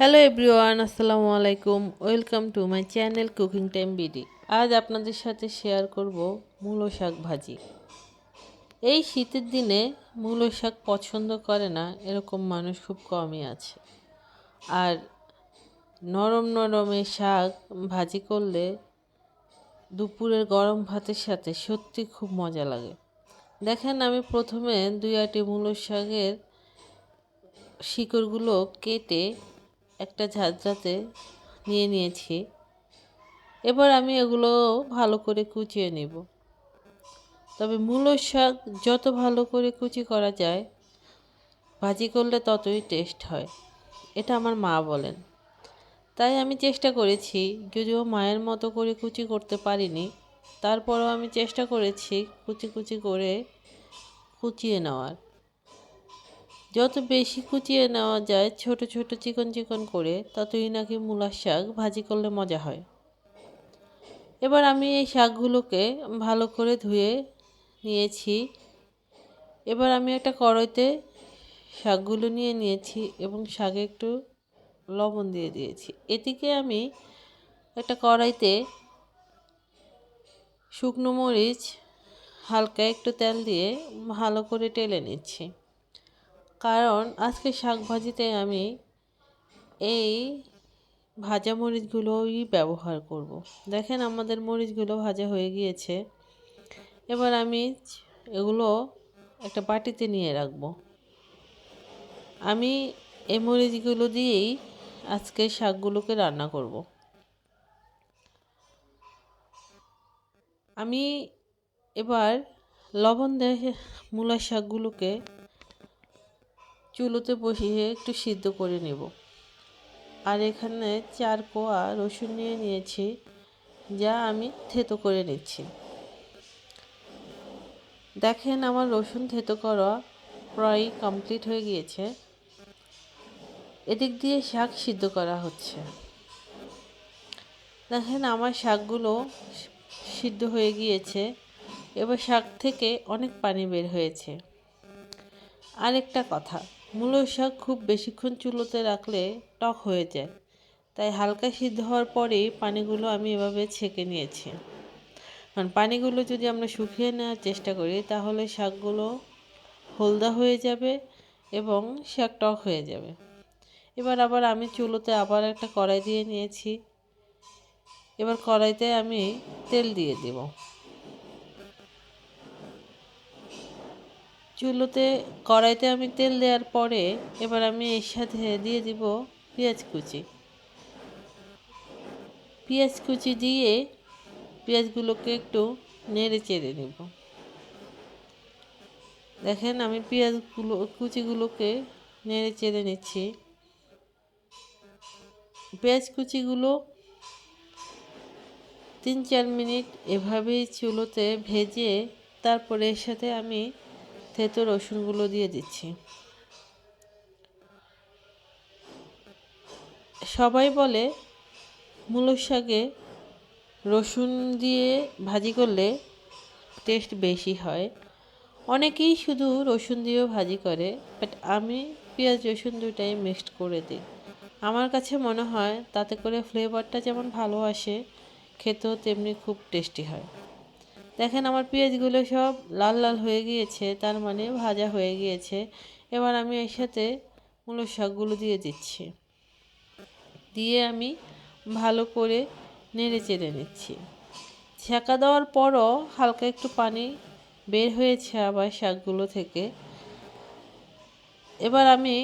Hello everyone, আসসালামু আলাইকুম। Welcome to my channel cooking time BD. আজ আপনাদের সাথে শেয়ার করব মূলো শাক ভাজি। এই শীতের দিনে মূলো শাক পছন্দ করে না, এরকম মানুষ খুব কমই আছে। আর নরম নরমে শাক ভাজি করলে দুপুরের গরম ভাতের সাথে সত্যি খুব মজা লাগে। দেখেন, আমি প্রথমে দুই আটি মূলো শাকের শিকড়গুলো কেটে একটা ঝাঁঝরাতে নিয়ে নিয়েছি। এবার আমি এগুলো ভালো করে কুচিয়ে নেব। তবে মূলো শাক যত ভালো করে কুচি করা যায়, ভাজি করলে ততই টেস্ট হয়। এটা আমার মা বলেন। তাই আমি চেষ্টা করেছি, যদিও মায়ের মতো করে কুচি করতে পারিনি, তারপরও আমি চেষ্টা করেছি কুচি কুচি করে কুচিয়ে নেওয়ার। যত বেশি কুচিয়ে নেওয়া যায় ছোট ছোট চিকন চিকন করে, ততই নাকি মূলার শাক ভাজি করলে মজা হয়। এবার আমি এই শাকগুলোকে ভালো করে ধুয়ে নিয়েছি। এবার আমি একটা কড়াইতে শাকগুলো নিয়ে নিয়েছি এবং শাকে একটু লবণ দিয়ে দিয়েছি। এদিকে আমি একটা কড়াইতে শুকনো মরিচ হালকা একটু তেল দিয়ে ভালো করে টেলে নিচ্ছি। কারণ আজকে শাক ভাজিতে আমি এই ভাজা মরিচগুলোই ব্যবহার করব। দেখেন আমাদের মরিচগুলো ভাজা হয়ে গিয়েছে। এবার আমি এগুলো একটা বাটিতে নিয়ে রাখব। আমি এই মরিচগুলো দিয়েই আজকে শাকগুলোকে রান্না করব। আমি এবার লবণ দিয়ে মূলার শাকগুলোকে চুলোতে বসিয়ে একটু সিদ্ধ করে নেব। আর এখানে চার কোয়া রসুন নিয়ে নিয়েছি, যা আমি থেতো করে নিচ্ছি। দেখেন আমার রসুন থেতো করা প্রায় কমপ্লিট হয়ে গিয়েছে। এদিক দিয়ে শাক সিদ্ধ করা হচ্ছে। দেখেন আমার শাকগুলো সিদ্ধ হয়ে গিয়েছে। এবার শাক থেকে অনেক পানি বের হয়েছে। আরেকটা কথা মূলো শাক খুব বেশিক্ষণ চুলোতে রাখলে টক হয়ে যায়। তাই হালকা সিদ্ধ হওয়ার পরেই পানিগুলো আমি এভাবে ছেঁকে নিয়েছি। কারণ পানিগুলো যদি আমরা শুকিয়ে নেওয়ার চেষ্টা করি, তাহলে শাকগুলো হলদা হয়ে যাবে এবং শাক টক হয়ে যাবে। এবার আবার আমি চুলোতে আবার একটা কড়াই দিয়ে নিয়েছি। এবার কড়াইতে আমি তেল দিয়ে দেব। চুলোতে, কড়াইতে আমি তেল দেওয়ার পরে এবার আমি এর সাথে দিয়ে দিব পেঁয়াজ কুচি। পেঁয়াজ কুচি দিয়ে পেঁয়াজগুলোকে একটু নেড়ে চেড়ে নেব। দেখেন আমি পেঁয়াজগুলো, কুচিগুলোকে নেড়ে চেড়ে নিচ্ছি। পেঁয়াজ কুচিগুলো তিন চার মিনিট এভাবেই চুলোতে ভেজে তারপরে এর সাথে আমি থেতো রসুনগুলো দিয়ে দিচ্ছি। সবাই বলে মূলো শাকে রসুন দিয়ে ভাজি করলে টেস্ট বেশি হয়। অনেকেই শুধু রসুন দিয়েও ভাজি করে বাট আমি পেঁয়াজ, রসুন দুটাই মিক্সড করে দিই। আমার কাছে মনে হয় তাতে করে ফ্লেভারটা যেমন ভালো আসে, খেতেও তেমনি খুব টেস্টি হয়। দেখেন আমার পেঁয়াজগুলো সব লাল লাল হয়ে গিয়েছে, তার মানে ভাজা হয়ে গিয়েছে। এবার আমি এর সাথে মূলো শাকগুলো দিয়ে দিচ্ছি। দিয়ে আমি ভালো করে নেড়ে চেড়ে নিচ্ছি। ছেঁকা দেওয়ার পরও হালকা একটু পানি বের হয়েছে আবার শাকগুলো থেকে। এবার আমি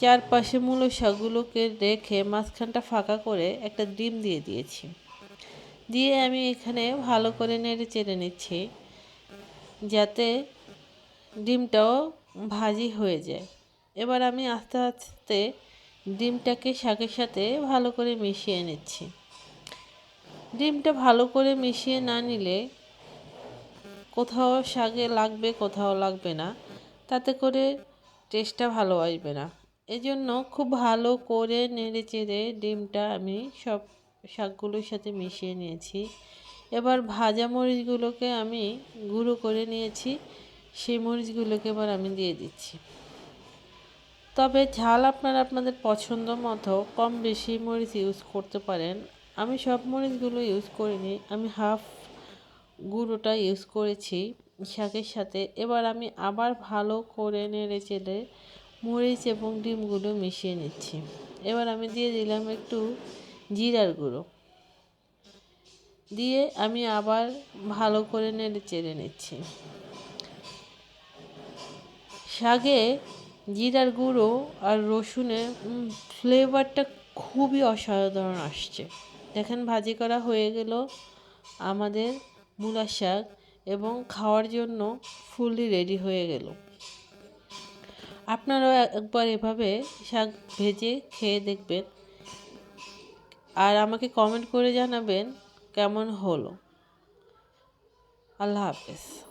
চারপাশে মূলো শাকগুলোকে রেখে মাঝখানটা ফাঁকা করে একটা ডিম দিয়ে দিয়েছি। দিয়ে আমি এখানে ভালো করে নেড়ে চেড়ে নিচ্ছি, যাতে ডিমটাও ভাজি হয়ে যায়। এবার আমি আস্তে আস্তে ডিমটাকে শাকের সাথে ভালো করে মিশিয়ে নিচ্ছি। ডিমটা ভালো করে মিশিয়ে না নিলে কোথাও শাকে লাগবে, কোথাও লাগবে না। তাতে করে টেস্টটা ভালো আসবে না। এজন্য খুব ভালো করে নেড়ে চেড়ে ডিমটা আমি সব শাকগুলোর সাথে মিশিয়ে নিয়েছি। এবার ভাজা মরিচগুলোকে আমি গুঁড়ো করে নিয়েছি। সেই মরিচগুলোকে এবার আমি দিয়ে দিচ্ছি। তবে ঝাল আপনারা আপনাদের পছন্দ মতো কম বেশি মরিচ ইউজ করতে পারেন। আমি সব মরিচগুলো ইউজ করিনি, আমি হাফ গুঁড়োটা ইউজ করেছি শাকের সাথে। এবার আমি আবার ভালো করে নেড়ে চেড়ে মরিচ এবং ডিমগুলো মিশিয়ে নিচ্ছি। এবার আমি দিয়ে দিলাম একটু জিরার গুঁড়ো। দিয়ে আমি আবার ভালো করে নেড়ে চেড়ে নিচ্ছি। শাকে জিরার গুঁড়ো আর রসুনের ফ্লেভারটা খুবই অসাধারণ আসছে। দেখেন ভাজি করা হয়ে গেল আমাদের মূলা শাক এবং খাওয়ার জন্য ফুললি রেডি হয়ে গেল। আপনারাও একবার এভাবে শাক ভেজে খেয়ে দেখবেন। আর আমাকে কমেন্ট করে জানাবেন কেমন হলো। আল্লাহ হাফেজ।